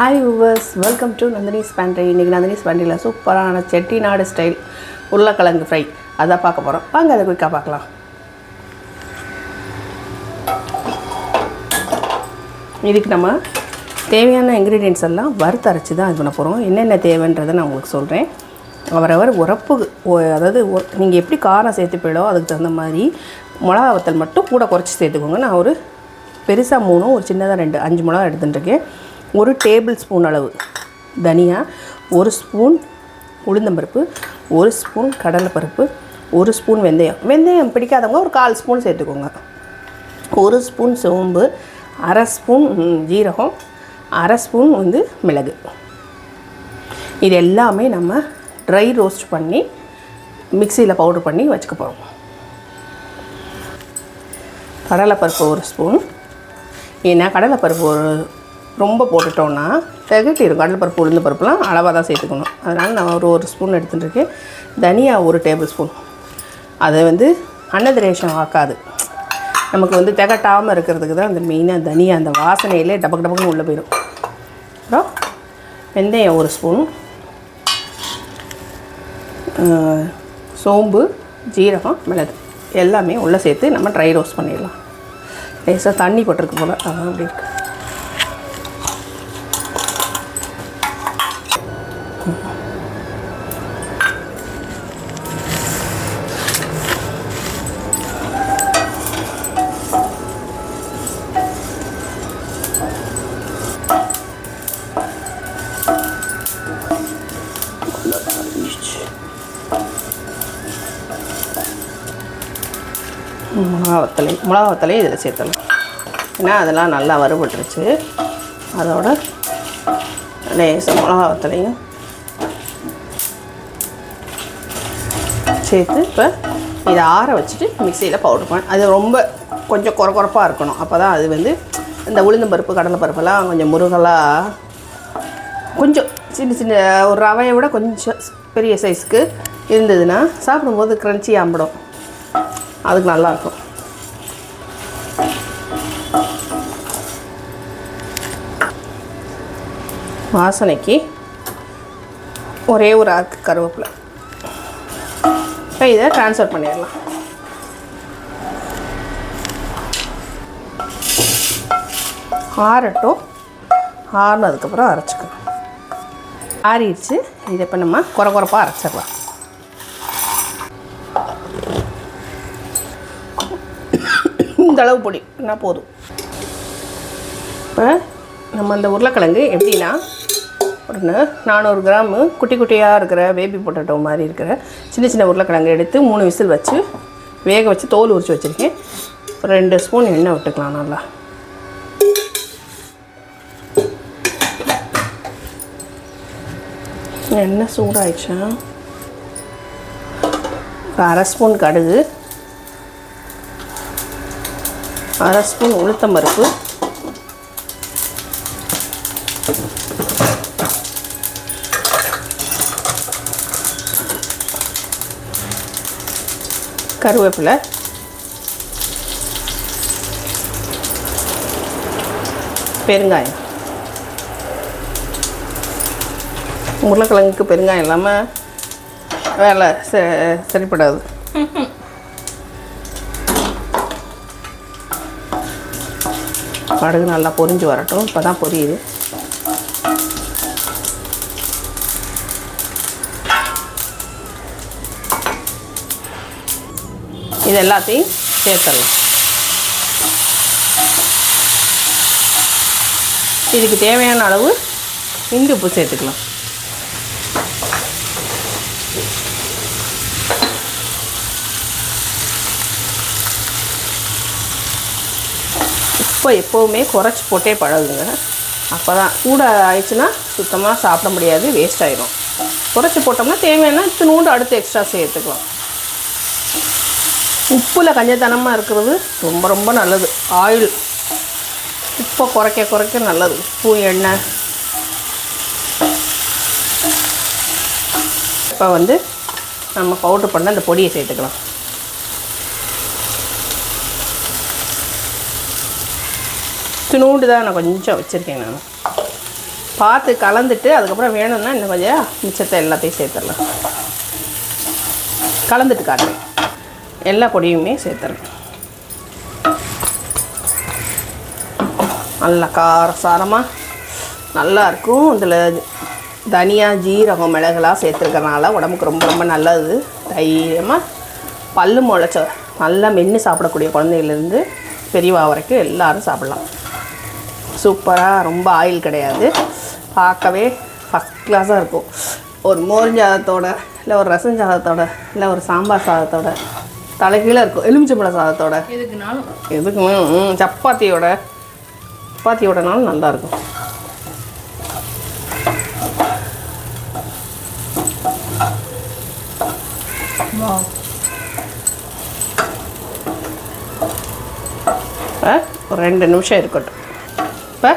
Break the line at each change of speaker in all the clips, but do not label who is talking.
Hi viewers welcome to Nandini's pantry இன்றைக்கி நந்தினிஸ் பேண்ட்ரியில் சூப்பரான Chettinad style உருளைக்கிழங்கு ஃப்ரை அதான் பார்க்க போகிறோம் வாங்க அதை குயிக்காக பார்க்கலாம். இதுக்கு நம்ம தேவையான இன்க்ரீடியன்ஸ் எல்லாம் வறுத்து அரைச்சி தான் இது பண்ண போகிறோம் என்னென்ன தேவைன்றதை நான் உங்களுக்கு சொல்கிறேன் அவரவர் உரப்பு அதாவது நீங்கள் எப்படி காரம் சேர்த்துப்பீடோ அதுக்கு தகுந்த மாதிரி மிளகா வத்தல் மட்டும் கூட குறைச்சி சேர்த்துக்கோங்க. நான் ஒரு பெருசாக மூணும் ஒரு சின்னதாக ரெண்டு அஞ்சு மிளகா எடுத்துட்டுருக்கேன் ஒரு டேபிள் ஸ்பூன் அளவு தனியா ஒரு ஸ்பூன் உளுந்தம்பருப்பு ஒரு ஸ்பூன் கடலைப்பருப்பு ஒரு ஸ்பூன் வெந்தயம். வெந்தயம் பிடிக்காதவங்க ஒரு கால் ஸ்பூன் சேர்த்துக்கோங்க. ஒரு ஸ்பூன் சோம்பு அரை ஸ்பூன் ஜீரகம் அரை ஸ்பூன் வந்து மிளகு. இது எல்லாமே நம்ம ட்ரை ரோஸ்ட் பண்ணி மிக்சியில் பவுடர் பண்ணி வச்சுக்க போகிறோம் கடலைப்பருப்பு ஒரு ஸ்பூன். ஏன்னா கடலைப்பருப்பு ஒரு ரொம்ப போட்டுட்டோன்னா திகட்டிடும் கடலைப்பருப்பு உளுந்து பருப்புலாம் அளவாக தான் சேர்த்துக்கணும். அதனால் நான் ஒரு ஒரு ஸ்பூன் எடுத்துகிட்டு இருக்கேன் தனியா ஒரு டேபிள் ஸ்பூன் அதை வந்து அன்னதிரேஷம் ஆக்காது. நமக்கு வந்து திகட்டாமல் இருக்கிறதுக்கு தான் அந்த மெயினாக தனியாக அந்த வாசனையிலே டபக்கு டபக்குன்னு உள்ளே போயிடும் அப்புறம் வெந்தயம் ஒரு ஸ்பூன் சோம்பு ஜீரகம் மிளகு எல்லாமே உள்ளே சேர்த்து நம்ம ட்ரை ரோஸ்ட் பண்ணிடலாம். லேசாக தண்ணி போட்டிருக்கு போல். அதான் அப்படி இருக்குது மிளகா மிளகாவத்தலை இதில் சேர்த்தலாம். ஏன்னா அதெல்லாம் நல்லா வறுபட்டுருச்சு. அதோட லேசாக மிளகாவத்தலையும் சேர்த்து இப்போ இதை ஆற வச்சுட்டு மிக்சியில் பவுடர் பண்ண. அது ரொம்ப கொஞ்சம் குறை குறைப்பாக இருக்கணும். அப்போ தான் அது வந்து இந்த உளுந்தம்பருப்பு கடலை பருப்பெல்லாம் கொஞ்சம் முருகலாக கொஞ்சம் சின்ன சின்ன ஒரு ரவையை விட கொஞ்சம் பெரிய சைஸ்க்கு இருந்ததுன்னா சாப்பிடும்போது க்ரன்ச்சி ஆம்பிடும் அதுக்கு நல்லாயிருக்கும் வாசனைக்கு ஒரே ஒரு ஆக்கு கருவேப்பிலை. இப்போ இதை ட்ரான்ஸ்ஃபர் பண்ணிடலாம். ஆறட்டும். ஆறுனதுக்கப்புறம் அரைச்சிக்கணும். ஆறிடுச்சு. இதை இப்போ நம்ம குறை குறைப்பாக அரைச்சிடலாம். இந்த அளவு பொடி என்ன போதும். இப்போ நம்ம அந்த உருளைக்கிழங்கு எப்படின்னா ஒன்று நானூறு கிராமு குட்டி குட்டியாக இருக்கிற பேபி பொட்டேட்டோ மாதிரி இருக்கிற சின்ன சின்ன உருளைக்கிழங்கு எடுத்து மூணு விசில் வச்சு வேக வச்சு தோல் உரிச்சு வச்சுருக்கேன். ஒரு ரெண்டு ஸ்பூன் எண்ணெய் விட்டுக்கலாம் நல்லா. எண்ணெய் சூடாயிடுச்சா? ஒரு அரை ஸ்பூன் கடுகு அரை ஸ்பூன் உளுத்தம் கருவேப்பிலை. பெருங்காயம். உருளைக்கிழங்குக்கு பெருங்காயம் இல்லாமல் வேலை சரிப்படாது. கடுகு நல்லா பொரிஞ்சு வரட்டும். இப்போ தான் பொரியுது. இது எல்லாத்தையும் சேர்த்துடலாம். இதுக்கு தேவையான அளவு இந்து உப்பு சேர்த்துக்கலாம். உப்பை எப்போவுமே குறைச்சி போட்டே பழகுங்க. அப்போ தான் கூட ஆயிடுச்சுன்னா சுத்தமாக சாப்பிட முடியாது வேஸ்ட் ஆயிடும் குறைச்சி போட்டோம்னா தேவையான இத்தினூண்டு அடுத்து எக்ஸ்ட்ரா சேர்த்துக்கலாம். உப்பில் கஞ்சத்தனமாக இருக்கிறது ரொம்ப ரொம்ப நல்லது. ஆயில். உப்பை குறைக்க குறைக்க நல்லது. உப்பு எண்ணெய். இப்போ வந்து நம்ம பவுட்ரு பண்ண அந்த பொடியை சேர்த்துக்கலாம். இத்தினூண்டு தான் நான் கொஞ்சம் வச்சுருக்கேன் நான். பார்த்து கலந்துட்டு அதுக்கப்புறம் வேணும்னா இன்னும் கொஞ்சம் மிச்சத்தை எல்லாத்தையும் சேர்த்துடலாம். கலந்துட்டு காட்டுறேன். எல்லா பொடியுமே சேர்த்துறேன். நல்லா காரசாரமாக நல்லா இருக்கும். இதில் தனியா ஜீரகம் மிளகுலாம் சேர்த்துருக்கறனால உடம்புக்கு ரொம்ப ரொம்ப நல்லது. தைரியமாக பல் முளைச்ச நல்லா மென்று சாப்பிடக்கூடிய குழந்தையிலேருந்து பெரியவா வரைக்கும் எல்லோரும் சாப்பிட்லாம். சூப்பராக ரொம்ப ஆயில் கிடையாது. பார்க்கவே ஃபஸ்ட் கிளாஸாக இருக்கும். ஒரு மோர் சாதத்தோட இல்லை ஒரு ரசம் சாதத்தோட இல்லை ஒரு சாம்பார் சாதத்தோட தலைகீழ இருக்கும். எலுமிச்சம்பழ சாதத்தோட.
எதுக்குனாலும்.
எதுக்குமே சப்பாத்தியோட. சப்பாத்தியோடனாலும் நல்லாயிருக்கும் இப்போ ஒரு ரெண்டு நிமிஷம் இருக்கட்டும். இப்போ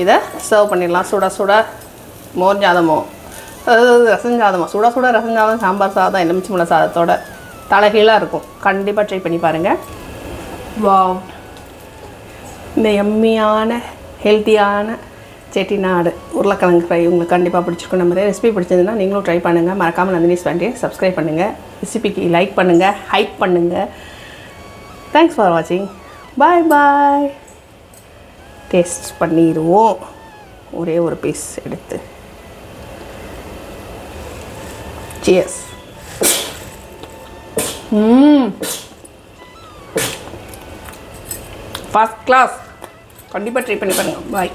இதை சர்வ் பண்ணிடலாம். சுட சுட. மோர் சாதமோ அதாவது ரசம் சாதமோ சுட சுட ரசம் சாதம் சாம்பார் சாதம் எலுமிச்சம்பழ சாதத்தோட. தலைகீழாக இருக்கும். கண்டிப்பாக ட்ரை பண்ணி பாருங்கள்
வாவ்
இந்த எம்மியான ஹெல்த்தியான செட்டிநாடு உருளைக்கிழங்கு ஃப்ரை உங்களுக்கு கண்டிப்பாக பிடிச்சிருக்கும். நம்ம ரெசிபி பிடிச்சதுன்னா நீங்களும் ட்ரை பண்ணுங்கள் மறக்காமல் நந்தினிஸ் வேண்டிய சப்ஸ்கிரைப் பண்ணுங்கள் ரெசிபிக்கு லைக் பண்ணுங்கள் ஹைப் பண்ணுங்கள் தேங்க்ஸ் ஃபார் வாட்சிங் பாய் பாய் டேஸ்ட் பண்ணிடுவோம் ஒரே ஒரு பீஸ் எடுத்து. சியர்ஸ் ஃபஸ்ட் கிளாஸ் கண்டிப்பாக ட்ரை பண்ணி பாருங்கள் பாய்